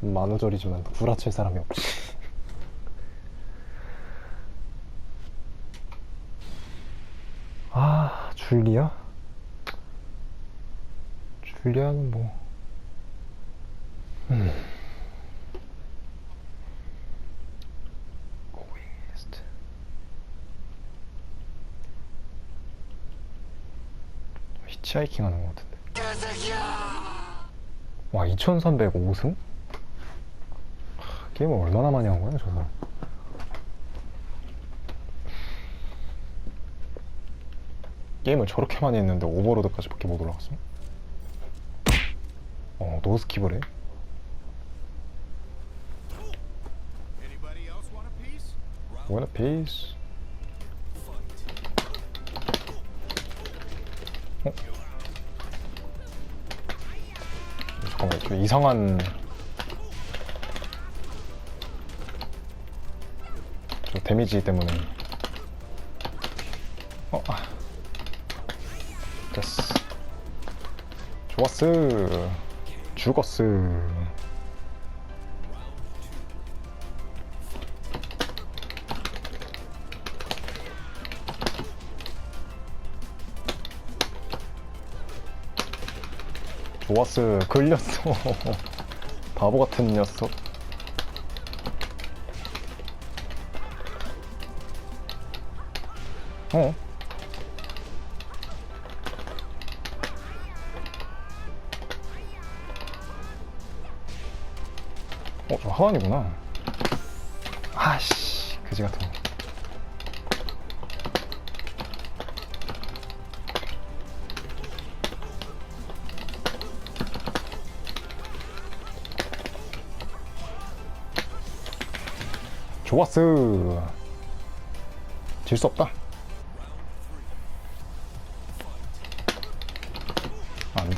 만우절이지만 구라칠 사람이 없지. 아, 줄리아? 줄리아는 뭐. 음. 히치하이킹 하는 것 같은데. 와, 2305승? 게임을 얼마나 많이 한 거야, 저 사람? 게임을 저렇게 많이 했는데 오버로드까지 밖에 못 올라갔어? 어, 노스킵을 해? Want a? 원어 페이스 어? 잠깐만 그 이상한 데미지 때문에. 어? 아. 됐어. 좋았어. 죽었어. 좋았어. 걸렸어. 바보 같은 녀석 어? 어, 저 하완이구나. 아씨, 그지 같은 거. 좋았어. 질 수 없다.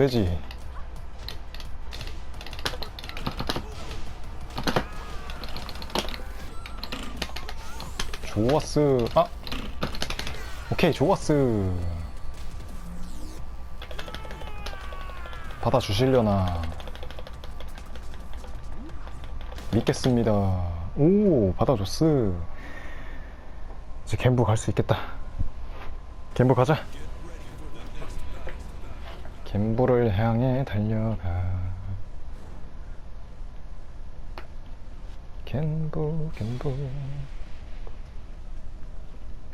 되지. 좋았어. 아! 오케이, 좋았어. 받아주시려나. 믿겠습니다. 오, 받아줬어. 이제 갬부 갈 수 있겠다. 갬부 가자. 갬부를 향해 달려가. 갬부, 갬부.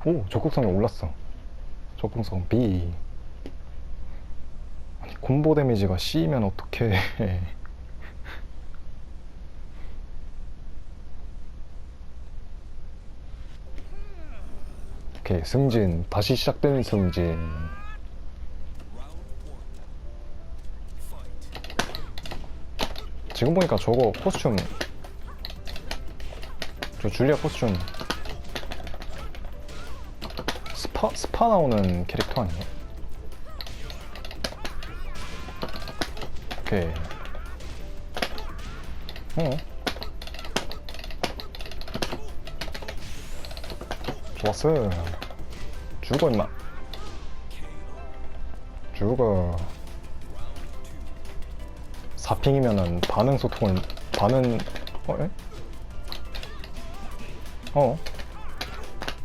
오, 적극성이 올랐어. 적극성 B. 아니, 콤보 데미지가 C면 어떡해. 오케이, 승진. 다시 시작된 승진. 지금 보니까 저거 코스튬. 저 줄리아 코스튬. 스파, 스파 나오는 캐릭터 아니에요? 오케이. 어. 좋았어. 죽어, 임마. 죽어. 4핑이면은 반응 소통을, 반응, 어, 에? 어?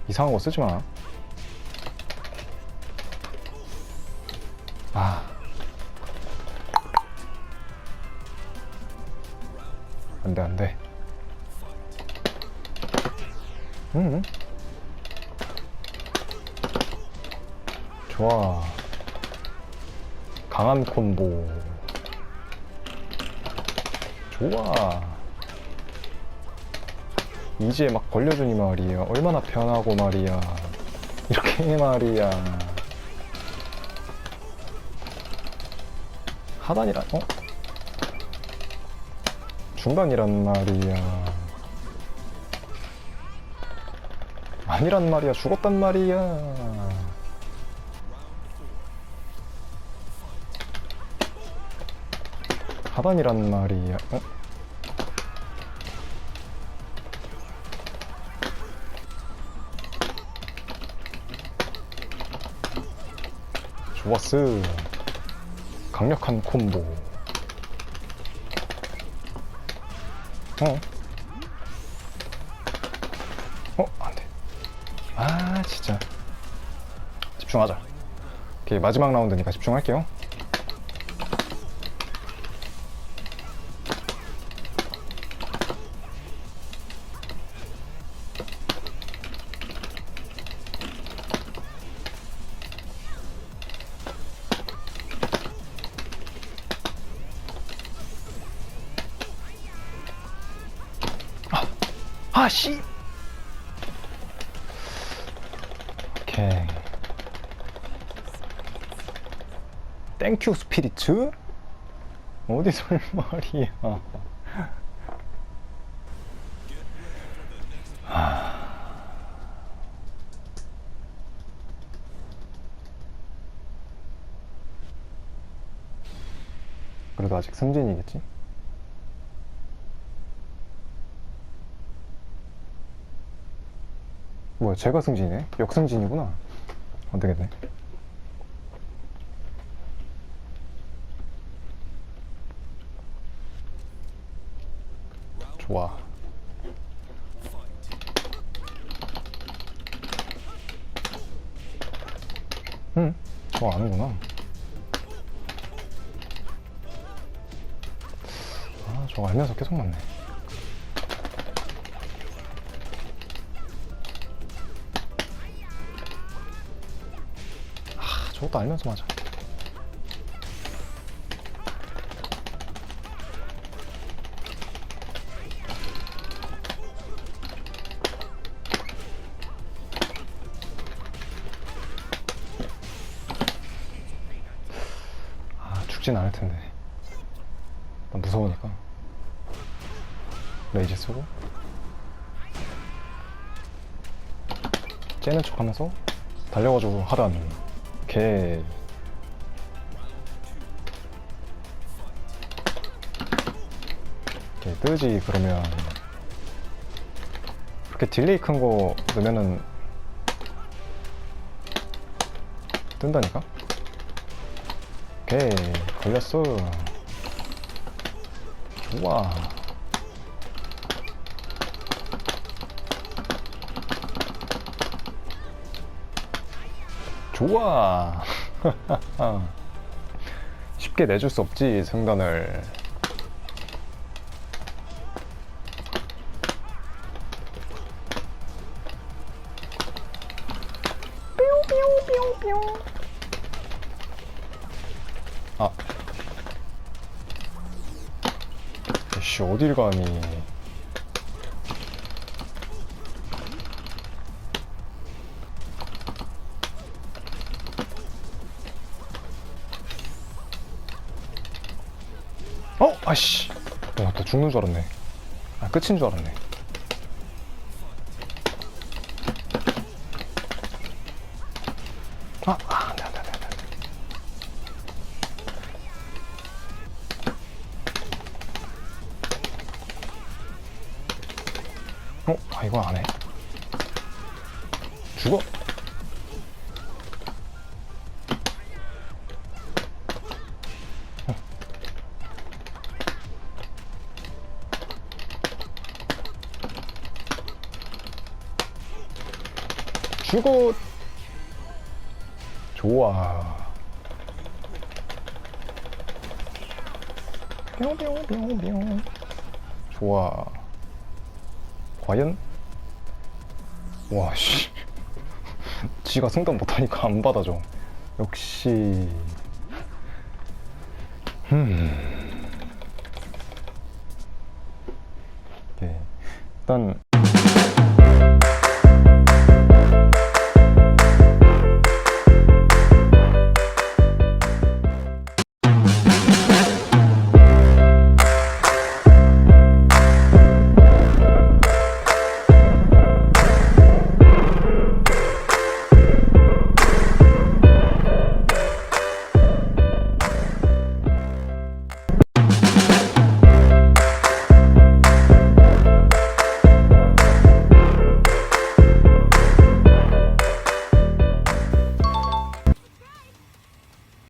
이상한 거 쓰지 마. 아. 안 돼, 안 돼. 응. 좋아. 강한 콤보. 좋아. 이제 막 걸려주니 말이야. 얼마나 편하고 말이야. 이렇게 말이야. 하단이란 어? 중간이란 말이야. 아니란 말이야. 죽었단 말이야. 하단이란 말이야. 어? 좋았어. 강력한 콤보. 어? 어? 안 돼. 아, 진짜. 집중하자. 오케이, 마지막 라운드니까 집중할게요. 아, 씨! 오케이. 땡큐 스피리츠? 어디 설말이야. 그래도 아직 승진이겠지? 뭐야, 제가 승진이네? 역승진이구나. 안 되겠네. 좋아. 응, 저 아는구나. 아, 저거 알면서 계속 맞네. 저것도 알면서 맞아. 아, 죽진 않을 텐데. 난 무서우니까. 레이지 쓰고. 째는 척 하면서 달려가지고 하 단. 개. 이렇게 뜨지, 그러면. 그렇게 딜레이 큰 거 넣으면은 뜬다니까? 오케이, 걸렸어. 좋아. 좋아. 쉽게 내줄 수 없지, 승단을. 아. 씨, 어딜 가니. 어? 아씨. 야, 나 죽는 줄 알았네. 아, 끝인 줄 알았네. 아, 아, 안 돼, 안 돼, 안 돼, 안 돼. 어? 아, 이거 안 해. 죽어. 어. 죽어. 좋아. 뿅뿅뿅뿅. 좋아. 과연? 와, 씨. 지가 승단 못하니까 안 받아줘. 역시. 음. 오케이. 일단